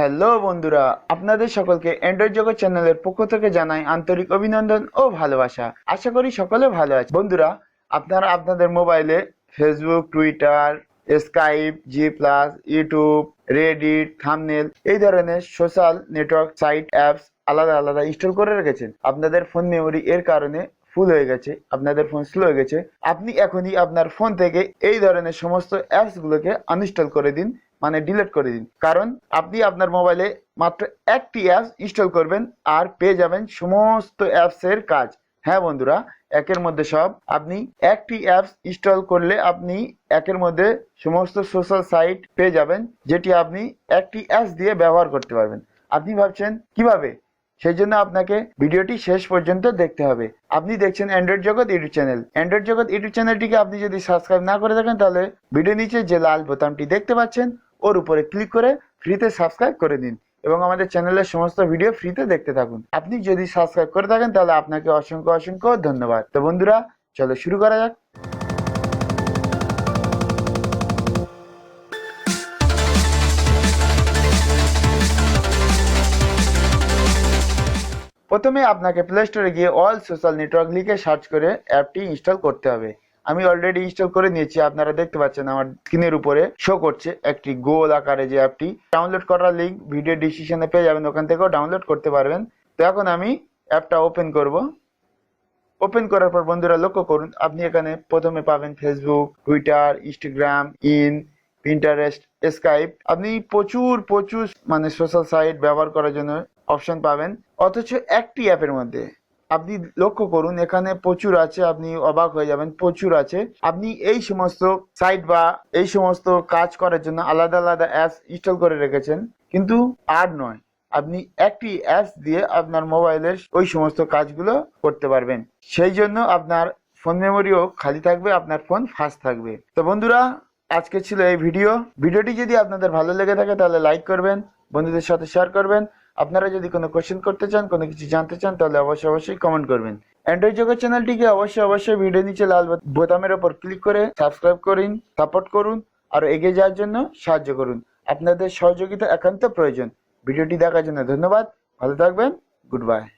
Hello বন্ধুরা, আপনাদের সকলকে অ্যান্ড্রয়েড জগৎ চ্যানেলের পক্ষ থেকে জানাই আন্তরিক অভিনন্দন ও ভালোবাসা। আশা করি সকলে ভালো আছে বন্ধুরা, আপনারা আপনাদের মোবাইলে Facebook Twitter Skype G plus YouTube Reddit thumbnail এই ধরনের সোশ্যাল নেটওয়ার্ক সাইট অ্যাপস আলাদা আলাদা ইনস্টল করে রেখেছেন। আপনাদের ফোন মেমোরি এর কারণে ফুল হয়ে গেছে, আপনাদের ফোন স্লো হয়ে গেছে। আপনি এখনই আপনার ফোন থেকে এই ধরনের সমস্ত অ্যাপসগুলোকে আনইনস্টল করে দিন। মানে ডিলিট করে দিন। কারণ আপনি আপনার মোবাইলে মাত্র একটি অ্যাপস ইনস্টল করবেন আর পেয়ে যাবেন সমস্ত অ্যাপস এর কাজ। হ্যাঁ বন্ধুরা, একের মধ্যে সব। আপনি একটি অ্যাপস ইনস্টল করলে আপনি একের মধ্যে সমস্ত সোশ্যাল সাইট পেয়ে যাবেন, যেটি আপনি একটি অ্যাপস দিয়ে ব্যবহার করতে পারবেন। আপনি ভাবছেন, কীভাবে? সেই জন্য আপনাকে ভিডিওটি শেষ পর্যন্ত দেখতে হবে। আপনি দেখছেন Android Jagat YouTube channel. Android Jagat YouTube চ্যানেলটিকে আপনি যদি সাবস্ক্রাইব না করে থাকেন, তাহলে ভিডিও নিচে যে লাল বোতামটি দেখতে পাচ্ছেন ওর উপরে ক্লিক করে ফ্রিতে সাবস্ক্রাইব করে দিন এবং আমাদের চ্যানেলের সমস্ত ভিডিও ফ্রিতে দেখতে থাকুন। আপনি যদি সাবস্ক্রাইব করে থাকেন, তাহলে আপনাকে অসংখ্য অসংখ্য ধন্যবাদ। তো বন্ধুরা, চলো শুরু করা যাক। প্রথমে আপনাকে প্লে স্টোরে গিয়ে অল সোশ্যাল নেটওয়ার্ক লিখে সার্চ করে অ্যাপটি ইনস্টল করতে হবে। আমি অলরেডি ইনস্টল করে নিয়েছি, আপনারা দেখতে পাচ্ছেন আমার স্ক্রিনের উপরে শো করছে একটি গোল আকারে যে অ্যাপটি ডাউনলোড করার লিঙ্ক ভিডিও ডিসক্রিপশনে পেয়ে যাবেন, ওখান থেকেও ডাউনলোড করতে পারবেন। তো এখন আমি অ্যাপটা ওপেন করব। ওপেন করার পর বন্ধুরা লক্ষ্য করুন, আপনি এখানে প্রথমে পাবেন Facebook Twitter Instagram in Pinterest Skype আপনি প্রচুর প্রচুর মানে সোশ্যাল সাইট ব্যবহার করার জন্য অপশন পাবেন। অথচ একটি অ্যাপের মধ্যে আপনি লক্ষ্য করুন, এখানে প্রচুর আছে, আপনি অবাক হয়ে যাবেন, প্রচুর আছে। আপনি এই সমস্ত সাইট বা এই সমস্ত কাজ করার জন্য আলাদা আলাদা অ্যাপস ইনস্টল করে রেখেছেন, কিন্তু আর নয়, আপনি একটি অ্যাপস দিয়ে আপনার মোবাইলের ওই সমস্ত কাজগুলো করতে পারবেন। সেই জন্য আপনার ফোন মেমোরিও খালি থাকবে, আপনার ফোন ফাস্ট থাকবে। তো বন্ধুরা, আজকে ছিল এই ভিডিও ভিডিওটি যদি আপনাদের ভালো লেগে থাকে, তাহলে লাইক করবেন, বন্ধুদের সাথে শেয়ার করবেন। আপনারা যদি কোনো কোশ্চেন করতে চান, কোনো কিছু জানতে চান, তাহলে অবশ্যই অবশ্যই কমেন্ট করবেন। অ্যান্ড্রয়েড জগৎ চ্যানেলটিকে অবশ্যই অবশ্যই ভিডিও নিচে লাল বোত- বোতামের ওপর ক্লিক করে সাবস্ক্রাইব করুন সাপোর্ট করুন, আর এগিয়ে যাওয়ার জন্য সাহায্য করুন। আপনাদের সহযোগিতা একান্ত প্রয়োজন। ভিডিওটি দেখার জন্য ধন্যবাদ। ভালো থাকবেন। Good bye